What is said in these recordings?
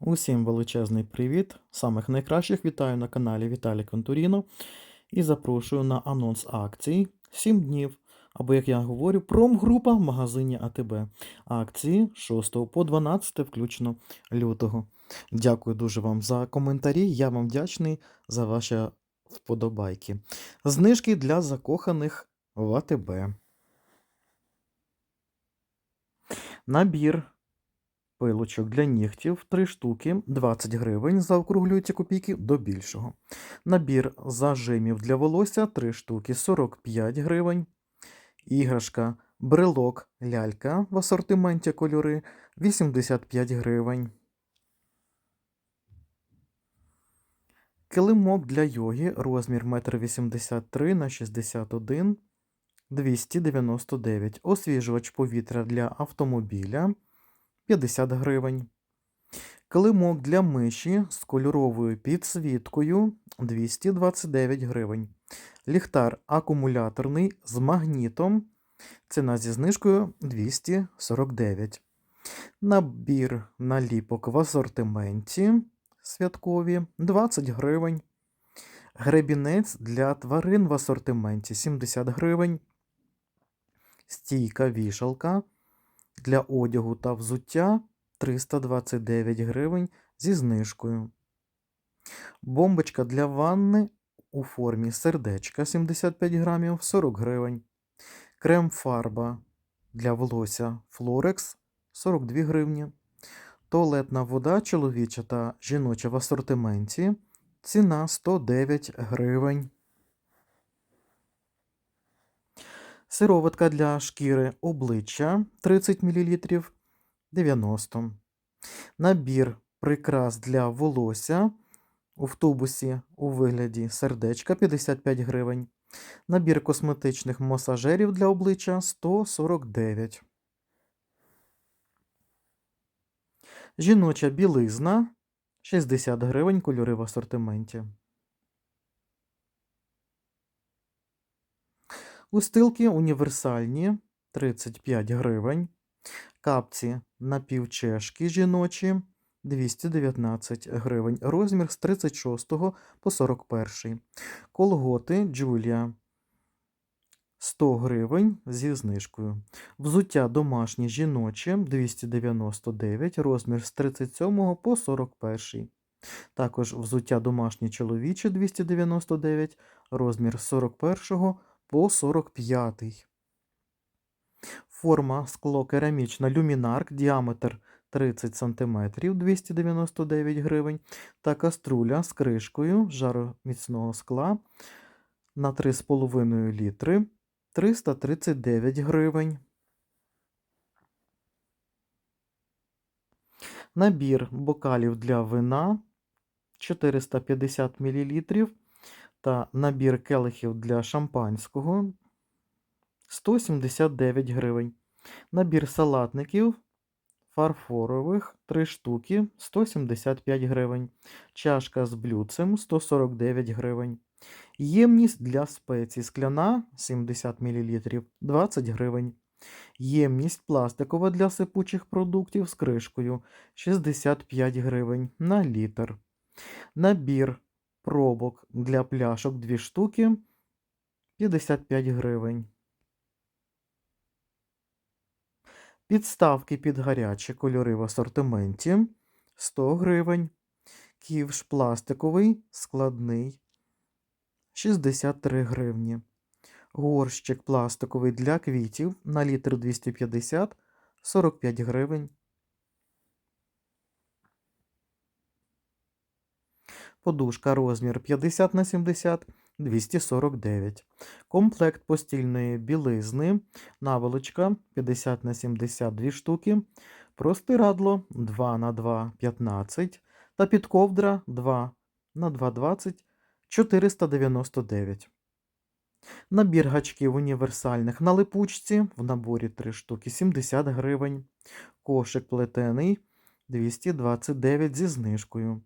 Усім величезний привіт! Самих найкращих вітаю на каналі Віталій Контуріно і запрошую на анонс акцій 7 днів. Або, як я говорю, промгрупа в магазині АТБ. Акції 6 по 12 включно лютого. Дякую дуже вам за коментарі. Я вам вдячний за ваші вподобайки. Знижки для закоханих в АТБ. Набір пилочок для нігтів 3 штуки 20 гривень. Заокруглюються копійки до більшого. Набір зажимів для волосся 3 штуки 45 гривень. Іграшка брелок лялька в асортименті кольори 85 гривень. Килимок для йоги розмір 1,83 на 61 299. Освіжувач повітря для автомобіля 50 гривень. Килимок для миші з кольоровою підсвіткою 229 гривень. Ліхтар акумуляторний з магнітом. Ціна зі знижкою 249. Набір наліпок в асортименті святкові 20 гривень. Гребінець для тварин в асортименті 70 гривень. Стійка вішалка для одягу та взуття 329 гривень зі знижкою. Бомбочка для ванни у формі сердечка 75 грамів 40 гривень. Крем-фарба для волосся Флорекс 42 гривні. Туалетна вода чоловіча та жіноча в асортименті. Ціна 109 гривень. Сироватка для шкіри обличчя 30 мл 90. Набір прикрас для волосся у автобусі у вигляді сердечка 55 гривень. Набір косметичних масажерів для обличчя 149. Жіноча білизна 60 гривень кольори в асортименті. Устилки універсальні 35 гривень. Капці напівчешки жіночі 219 гривень. Розмір з 36 по 41. Колготи Джулія 100 гривень зі знижкою. Взуття домашнє жіноче 299, розмір з 37 по 41. Також взуття домашнє чоловіче 299, розмір з 41 по 45. Форма скло керамічна люмінарк, діаметр 30 см 299 гривень. Та каструля з кришкою жароміцного скла на 3,5 літри 339 гривень. Набір бокалів для вина 450 мл та набір келихів для шампанського 179 гривень. Набір салатників фарфорових 3 штуки 175 гривень. Чашка з блюдцем 149 гривень. Ємність для спецій скляна 70 мл 20 гривень. Ємність пластикова для сипучих продуктів з кришкою 65 гривень на літр. Набір пробок для пляшок 2 штуки 55 гривень. Підставки під гарячі кольори в асортименті 100 гривень. Ківш пластиковий складний 63 гривні. Горщик пластиковий для квітів на літр 250 45 гривень. Подушка розмір 50 на 70 249. Комплект постільної білизни, наволочка 50 на 72 штуки, простирадло 2 на 2 15 та підковдра 2 на 2 20 499. Набір гачків універсальних на липучці в наборі 3 штуки 70 гривень. Кошик плетений 229 зі знижкою.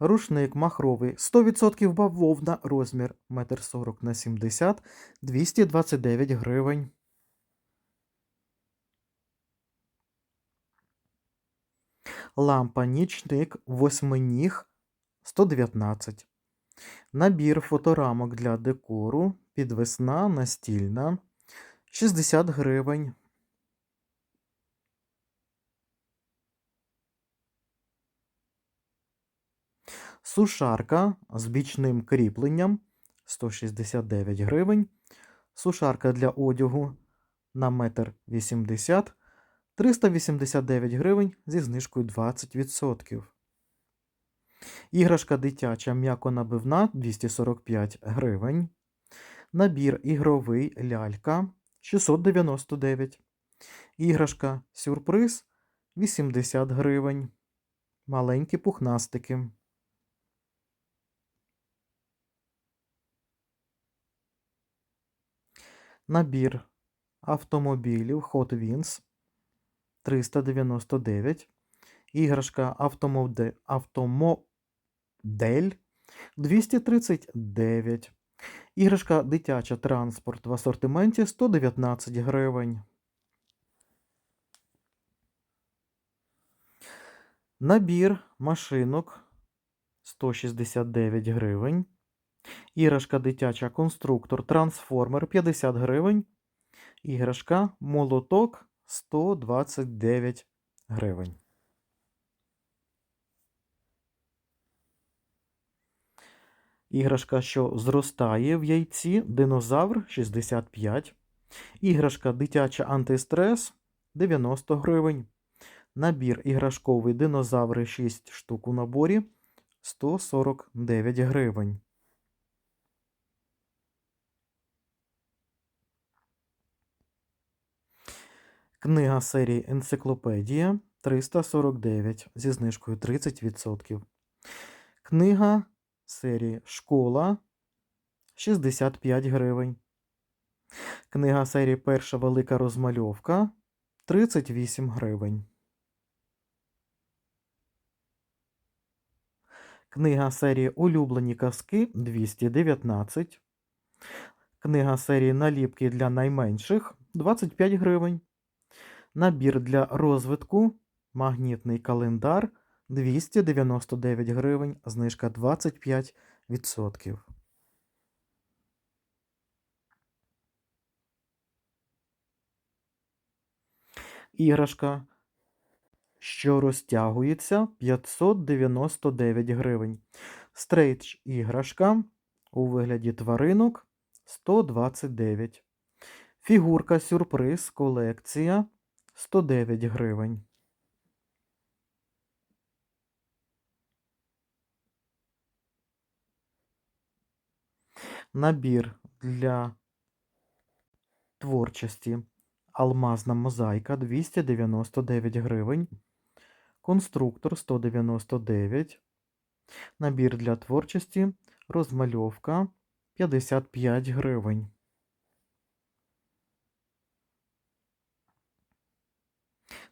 Рушник махровий 100% бавовна, розмір 1,40 на 70 229 гривень. Лампа нічник восьминіг 119. Набір фоторамок для декору. Підвесна настільна 60 гривень. Сушарка з бічним кріпленням 169 гривень. Сушарка для одягу на 1,80 м 389 гривень зі знижкою 20%. Іграшка дитяча м'яко-набивна 245 гривень. Набір ігровий лялька 699. Іграшка сюрприз 80 гривень. Маленькі пухнастики. Набір автомобілів Hot Wheels 399. Іграшка автомодель, автомодель 239. Іграшка дитяча транспорт в асортименті 119 гривень. Набір машинок 169 гривень. Іграшка дитяча конструктор трансформер 50 гривень. Іграшка молоток 129 гривень. Іграшка, що зростає в яйці, динозавр 65. Іграшка дитяча антистрес 90 гривень. Набір іграшковий динозаври 6 штук у наборі 149 гривень. Книга серії Енциклопедія 349 зі знижкою 30%. Книга серії Школа 65 гривень. Книга серії Перша велика розмальовка 38 гривень. Книга серії Улюблені казки 219. Книга серії Наліпки для найменших 25 гривень. Набір для розвитку. Магнітний календар 299 гривень, знижка 25%. Іграшка, що розтягується 599 гривень. Стрейч іграшка у вигляді тваринок 129. Фігурка сюрприз колекція 109 гривень. Набір для творчості Алмазна мозаїка 299 гривень. Конструктор 199. Набір для творчості розмальовка 55 гривень.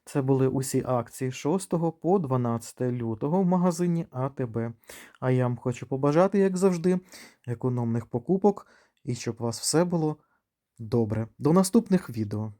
Це були усі акції 6 по 12 лютого в магазині АТБ. А я вам хочу побажати, як завжди, економних покупок і щоб у вас все було добре. До наступних відео!